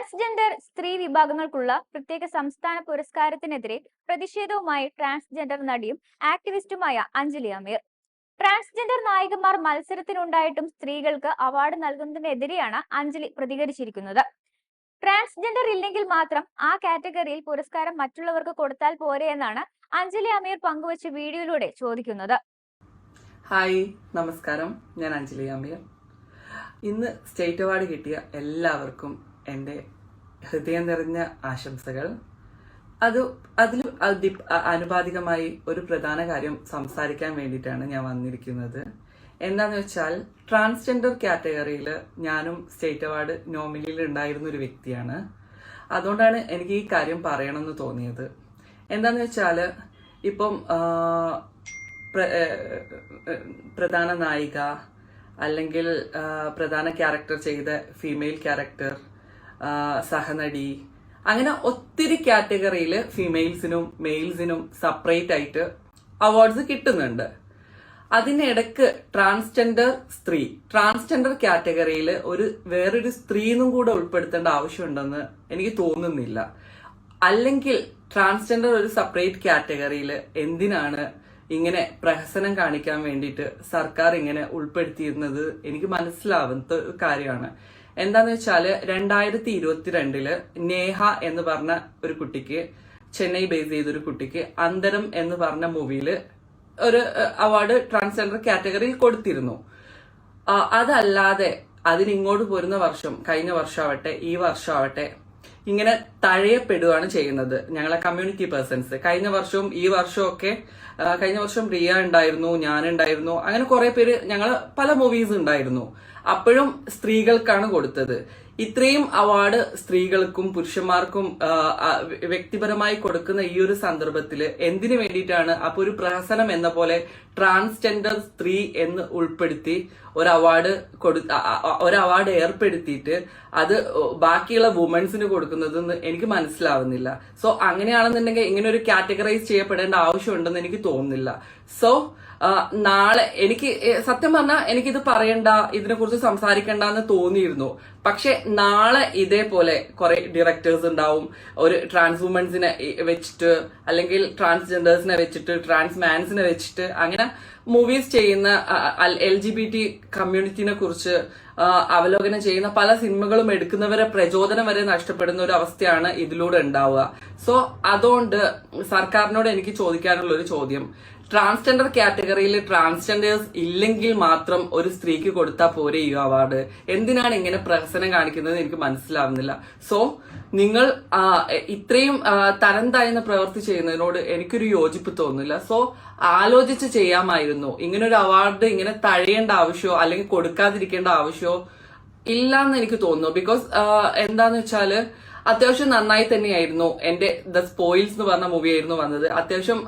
Transgender സ്ത്രീ വിഭാഗങ്ങൾക്കുള്ള പ്രത്യേക സംസ്ഥാന പുരസ്കാരത്തിനെതിരെ പ്രതിഷേധവുമായി ട്രാൻസ്ജെൻഡർ നടിയും ആക്ടിവിസ്റ്റുമായ അഞ്ജലി അമീർ. ട്രാൻസ്ജെൻഡർ നായികമാർ മത്സരത്തിനുണ്ടായിട്ടും സ്ത്രീകൾക്ക് അവാർഡ് നൽകുന്നതിനെതിരെയാണ് അഞ്ജലി പ്രതികരിച്ചിരിക്കുന്നത്. ട്രാൻസ്ജെൻഡർ ഇല്ലെങ്കിൽ മാത്രം ആ കാറ്റഗറിയിൽ പുരസ്കാരം മറ്റുള്ളവർക്ക് കൊടുത്താൽ പോരെ എന്നാണ് അഞ്ജലി അമീർ പങ്കുവച്ച വീഡിയോയിലൂടെ ചോദിക്കുന്നത്. ഹായ് നമസ്കാരം. ഞാൻ അഞ്ജലി അമീർ. ഇന്ന് സ്റ്റേറ്റ് അവാർഡ് കിട്ടിയ എല്ലാവർക്കും എന്റെ ഹൃദയം നിറഞ്ഞ ആശംസകൾ. അത് അതിൽ അതി- ആനുപാതികമായി ഒരു പ്രധാന കാര്യം സംസാരിക്കാൻ വേണ്ടിയിട്ടാണ് ഞാൻ വന്നിരിക്കുന്നത്. എന്താന്ന് വെച്ചാൽ ട്രാൻസ്ജെൻഡർ കാറ്റഗറിയിൽ ഞാനും സ്റ്റേറ്റ് അവാർഡ് നോമിനിയിൽ ഉണ്ടായിരുന്ന ഒരു വ്യക്തിയാണ്. അതുകൊണ്ടാണ് എനിക്ക് ഈ കാര്യം പറയണമെന്ന് തോന്നിയത്. എന്താന്ന് വെച്ചാൽ ഇപ്പം പ്രധാന നായിക അല്ലെങ്കിൽ പ്രധാന ക്യാരക്ടർ ചെയ്ത ഫീമെയിൽ ക്യാരക്ടർ സഹനടി. അങ്ങനെ ഒത്തിരി കാറ്റഗറിയിൽ ഫീമെയിൽസിനും മെയിൽസിനും സെപ്പറേറ്റ് ആയിട്ട് അവാർഡ്സ് കിട്ടുന്നുണ്ട്. അതിനിടക്ക് ട്രാൻസ്ജെൻഡർ സ്ത്രീ. ട്രാൻസ്ജെൻഡർ കാറ്റഗറിയിൽ ഒരു വേറൊരു സ്ത്രീന്നും കൂടെ ഉൾപ്പെടുത്തേണ്ട ആവശ്യമുണ്ടെന്ന് എനിക്ക് തോന്നുന്നില്ല. അല്ലെങ്കിൽ ട്രാൻസ്ജെൻഡർ ഒരു സെപ്പറേറ്റ് കാറ്റഗറിയിൽ എന്തിനാണ് ഇങ്ങനെ പ്രഹസനം കാണിക്കാൻ വേണ്ടിയിട്ട് സർക്കാർ ഇങ്ങനെ ഉൾപ്പെടുത്തിയിരുന്നത്? എനിക്ക് മനസ്സിലാവുന്ന കാര്യമാണ്. എന്താന്ന് വെച്ചാൽ രണ്ടായിരത്തി ഇരുപത്തിരണ്ടിൽ നേഹ എന്ന് പറഞ്ഞ ഒരു കുട്ടിക്ക് ചെന്നൈ ബേസ് ചെയ്തൊരു കുട്ടിക്ക് അന്തരം എന്ന് പറഞ്ഞ മൂവിയിൽ ഒരു അവാർഡ് ട്രാൻസ്ജെൻഡർ കാറ്റഗറിയിൽ കൊടുത്തിരുന്നു. അതല്ലാതെ അതിനിങ്ങോട്ട് പോരുന്ന വർഷം കഴിഞ്ഞ വർഷമാവട്ടെ ഈ വർഷമാവട്ടെ ഇങ്ങനെ തഴയപ്പെടുകയാണ് ചെയ്യുന്നത്. ഞങ്ങളെ കമ്മ്യൂണിറ്റി പേഴ്സൺസ് കഴിഞ്ഞ വർഷവും ഈ വർഷവും ഒക്കെ കഴിഞ്ഞ വർഷം റിയ ഉണ്ടായിരുന്നു ഞാൻ ഉണ്ടായിരുന്നു. അങ്ങനെ കുറെ പേര് ഞങ്ങൾ പല മൂവീസ് ഉണ്ടായിരുന്നു. അപ്പോഴും സ്ത്രീകൾക്കാണ് കൊടുത്തത്. ഇത്രയും അവാർഡ് സ്ത്രീകൾക്കും പുരുഷന്മാർക്കും വ്യക്തിപരമായി കൊടുക്കുന്ന ഈ ഒരു സന്ദർഭത്തിൽ എന്തിനു വേണ്ടിയിട്ടാണ്? അപ്പൊ ഒരു പ്രഹസനം എന്ന പോലെ ട്രാൻസ്ജെൻഡർ സ്ത്രീ എന്ന് ഉൾപ്പെടുത്തി ഒരു അവാർഡ് കൊടു ഒരു അവാർഡ് ഏർപ്പെടുത്തിയിട്ട് അത് ബാക്കിയുള്ള വുമൻസിന് കൊടുക്കുന്നതെന്ന് എനിക്ക് മനസ്സിലാവുന്നില്ല. സോ അങ്ങനെയാണെന്നുണ്ടെങ്കിൽ ഇങ്ങനെ ഒരു കാറ്റഗറൈസ് ചെയ്യപ്പെടേണ്ട ആവശ്യമുണ്ടെന്ന് എനിക്ക് തോന്നുന്നില്ല. സോ നാളെ എനിക്ക് സത്യം പറഞ്ഞാൽ എനിക്കിത് പറയണ്ട ഇതിനെക്കുറിച്ച് സംസാരിക്കണ്ട എന്ന് തോന്നിയിരുന്നു. പക്ഷെ നാളെ ഇതേപോലെ കുറെ ഡിറക്ടേഴ്സ് ഉണ്ടാവും. ഒരു ട്രാൻസ് വുമൻസിനെ വെച്ചിട്ട് അല്ലെങ്കിൽ ട്രാൻസ്ജെൻഡേഴ്സിനെ വെച്ചിട്ട് ട്രാൻസ് മാൻസിനെ വെച്ചിട്ട് അങ്ങനെ മൂവീസ് ചെയ്യുന്ന എൽ ജി ബി ടി കമ്മ്യൂണിറ്റിനെ കുറിച്ച് അവലോകനം ചെയ്യുന്ന പല സിനിമകളും എടുക്കുന്നവരെ പ്രചോദനം വരെ നഷ്ടപ്പെടുന്ന ഒരു അവസ്ഥയാണ് ഇതിലൂടെ ഉണ്ടാവുക. സോ അതുകൊണ്ട് സർക്കാരിനോട് എനിക്ക് ചോദിക്കാനുള്ള ഒരു ചോദ്യം. ട്രാൻസ്ജെൻഡർ കാറ്റഗറിയിൽ ട്രാൻസ്ജെൻഡേഴ്സ് ഇല്ലെങ്കിൽ മാത്രം ഒരു സ്ത്രീക്ക് കൊടുത്താൽ പോരെ ഈ അവാർഡ് എന്തിനാണ് ഇങ്ങനെ പ്രഹസനം കാണിക്കുന്നത് എനിക്ക് മനസ്സിലാവുന്നില്ല. സോ നിങ്ങൾ ഇത്രയും തരം താഴ്ന്ന പ്രവൃത്തി ചെയ്യുന്നതിനോട് എനിക്കൊരു യോജിപ്പ് തോന്നുന്നില്ല. സോ ആലോചിച്ച് ചെയ്യാമായിരുന്നു. ഇങ്ങനെ ഒരു അവാർഡ് ഇങ്ങനെ തഴയേണ്ട ആവശ്യമോ അല്ലെങ്കിൽ കൊടുക്കാതിരിക്കേണ്ട ആവശ്യമോ ഇല്ലാന്ന് എനിക്ക് തോന്നുന്നു. ബിക്കോസ് എന്താന്ന് വെച്ചാൽ അത്യാവശ്യം നന്നായി തന്നെയായിരുന്നു എന്റെ ദ സ്പോയിൽസ് എന്ന് പറഞ്ഞ മൂവി ആയിരുന്നു വന്നത്. അത്യാവശ്യം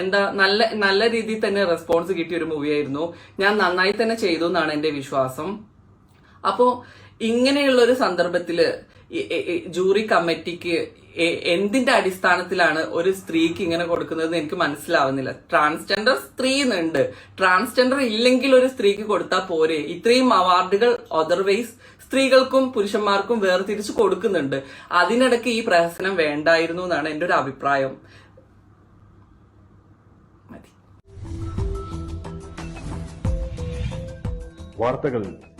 എന്താ നല്ല നല്ല രീതിയിൽ തന്നെ റെസ്പോൺസ് കിട്ടിയ ഒരു മൂവിയായിരുന്നു ഞാൻ നന്നായി തന്നെ ചെയ്തു എന്നാണ് എന്റെ വിശ്വാസം. അപ്പോ ഇങ്ങനെയുള്ള ഒരു സന്ദർഭത്തിൽ ജൂറി കമ്മിറ്റിക്ക് എന്തിന്റെ അടിസ്ഥാനത്തിലാണ് ഒരു സ്ത്രീക്ക് ഇങ്ങനെ കൊടുക്കുന്നത് എനിക്ക് മനസ്സിലാവുന്നില്ല. ട്രാൻസ്ജെൻഡർ സ്ത്രീ എന്നുണ്ട് ട്രാൻസ്ജെൻഡർ ഇല്ലെങ്കിൽ ഒരു സ്ത്രീക്ക് കൊടുത്താൽ പോരെ. ഇത്രയും അവാർഡുകൾ അതർവൈസ് സ്ത്രീകൾക്കും പുരുഷന്മാർക്കും വേർതിരിച്ച് കൊടുക്കുന്നുണ്ട്. അതിനിടയ്ക്ക് ഈ പ്രഹസനം വേണ്ടായിരുന്നു എന്നാണ് എന്റെ ഒരു അഭിപ്രായം. വാർത്തകൾ